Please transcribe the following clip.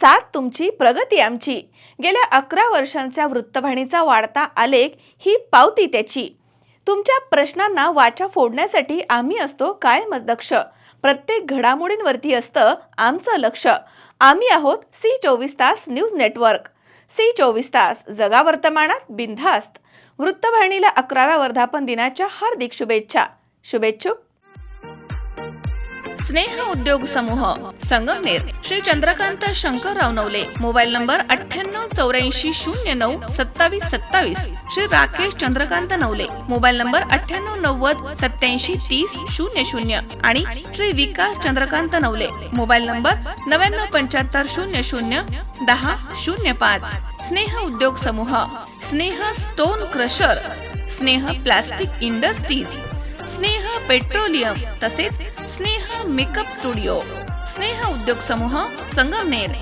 साथ तुमची प्रगती आमची. गेल्या अकरा वर्षांच्या वृत्तवाहिनीचा वाढता आलेख ही पावती त्याची. तुमच्या प्रश्नांना वाचा फोडण्यासाठी आम्ही असतो कायमच दक्ष प्रत्येक घडामोडींवरती असतं आमचं लक्ष. आम्ही आहोत सी चोवीस तास न्यूज नेटवर्क. सी चोवीस तास जगा वर्तमानात बिनधास्त. वृत्तवाहिनीला अकराव्या वर्धापन दिनाच्या हार्दिक शुभेच्छा. शुभेच्छुक. स्नेह उद्योग समूह संगमनेर. श्री चंद्रकांत शंकरराव नवले. मोबाईल नंबर अठ्ठ्याण्णव चौऱ्याऐंशी शून्य नऊ सत्तावीस सत्तावीस. श्री राकेश चंद्रकांत नवले. मोबाईल नंबर अठ्ठ्याण्णव नव्वद सत्याऐंशी तीस शून्य शून्य. आणि श्री विकास चंद्रकांत नवले. मोबाईल नंबर नव्याण्णव पंच्याहत्तर शून्य शून्य दहा शून्य पाच. Sneh Udyog Samuh Sneh stone crusher Sneh plastic industries Sneh petroleum तसेच स्नेह मेकअप स्टुडिओ स्नेह उद्योग समूह संगमनेर